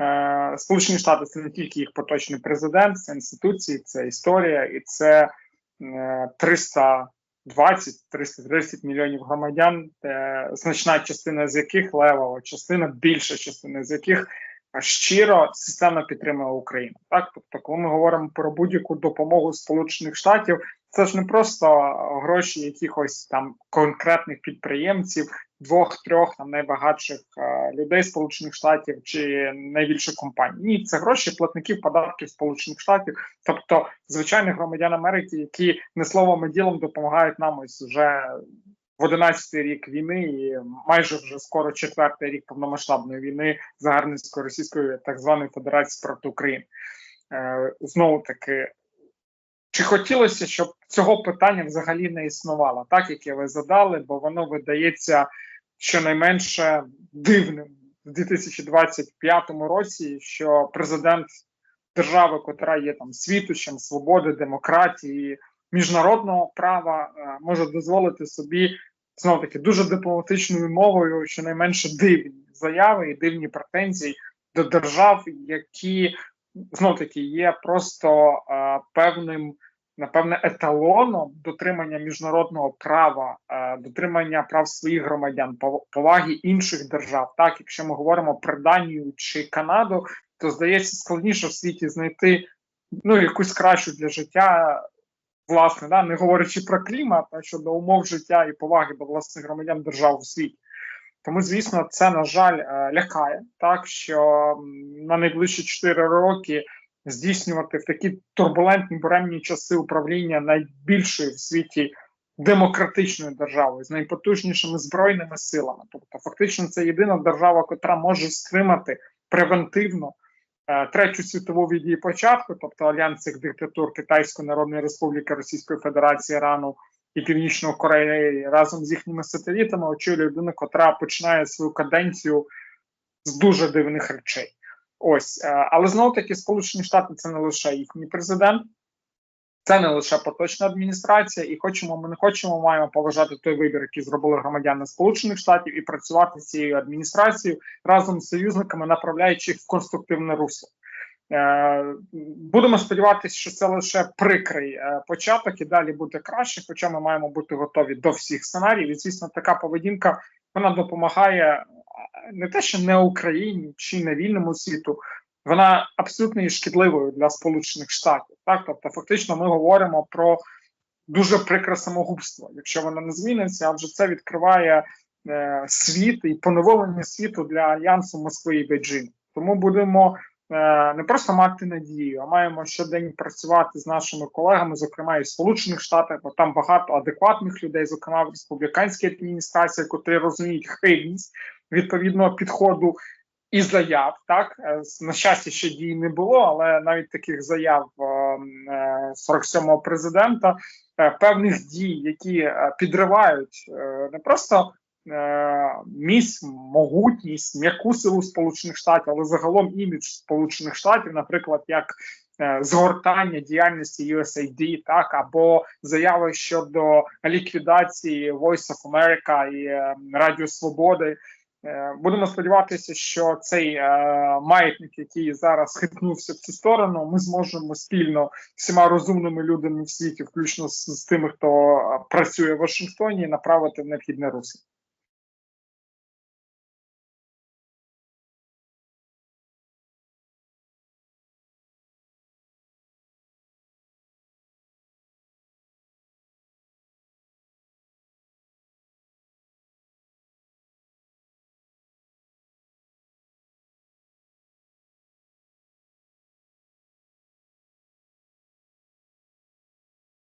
Е, Сполучені Штати це не тільки їх поточний президент, це інституції, це історія, і це е, 320-330 мільйонів громадян, е, значна частина з яких левова частина, більша частина з яких е, щиро системно підтримує Україну. Так, тобто, коли ми говоримо про будь-яку допомогу Сполучених Штатів, це ж не просто гроші якихось там конкретних підприємців, двох-трьох там найбагатших е, людей Сполучених Штатів чи найбільших компаній. Ні, це гроші платників податків Сполучених Штатів, тобто звичайних громадян Америки, які не словом і ділом допомагають нам ось вже в 11-й рік війни, і майже вже скоро четвертий рік повномасштабної війни загарбницької російської так званої Федерації проти України. Е, знову таки. Чи хотілося, щоб цього питання взагалі не існувало, так яке ви задали, бо воно видається щонайменше дивним в 2025 році, що президент держави, котра є там світочем свободи, демократії, міжнародного права, е, може дозволити собі знов таки дуже дипломатичною мовою, щонайменше дивні заяви і дивні претензії до держав, які знов таки є просто е, певним. Напевне, еталоном дотримання міжнародного права, е, дотримання прав своїх громадян, поваги інших держав. Так, якщо ми говоримо про Данію чи Канаду, то здається складніше в світі знайти ну якусь кращу для життя, власне, да, не говорячи про клімат, а щодо умов життя і поваги до власних громадян держав у світі. Тому, звісно, це на жаль е, лякає, так що на найближчі 4 роки здійснювати в такі турбулентні буремні часи управління найбільшою в світі демократичною державою з найпотужнішими збройними силами. Тобто, фактично, це єдина держава, котра може стримати превентивно е, третю світову від її початку, тобто альянс цих диктатур Китайської Народної Республіки Російської Федерації Ірану і Північної Кореї разом з їхніми сателітами очолює людина, котра починає свою каденцію з дуже дивних речей. Ось, е, але знову таки, Сполучені Штати це не лише їхній президент, це не лише поточна адміністрація, і хочемо, ми не хочемо, маємо поважати той вибір, який зробили громадяни Сполучених Штатів, і працювати з цією адміністрацією разом з союзниками, направляючи їх в конструктивне русло. Е, будемо сподіватися, що це лише прикрий е, початок і далі буде краще. Хоча ми маємо бути готові до всіх сценаріїв. І звісно, така поведінка вона допомагає не те, що не Україні чи не вільному світу, вона абсолютно є шкідливою для Сполучених Штатів. Так, тобто, фактично, ми говоримо про дуже прикре самогубство, якщо воно не зміниться, адже це відкриває е, світ і поновлення світу для альянсу Москви і Бейджину. Тому будемо. Е, не просто мати надію, а маємо щодень працювати з нашими колегами, зокрема і в Сполучених Штатах, бо там багато адекватних людей, зокрема в республіканській адміністрації, котрі розуміють хибність відповідного підходу і заяв. Так е, на щастя, ще дій не було, але навіть таких заяв 47-го е, президента певних дій, які підривають не просто міць, могутність, м'яку силу Сполучених Штатів, але загалом імідж Сполучених Штатів, наприклад, як е, згортання діяльності USAID, так або заяви щодо ліквідації Voice of America і е, Радіо Свободи. Е, будемо сподіватися, що цей е, маятник, який зараз хитнувся в цю сторону, ми зможемо спільно всіма розумними людьми в світі, включно з, з тими, хто працює в Вашингтоні, направити в необхідне русло.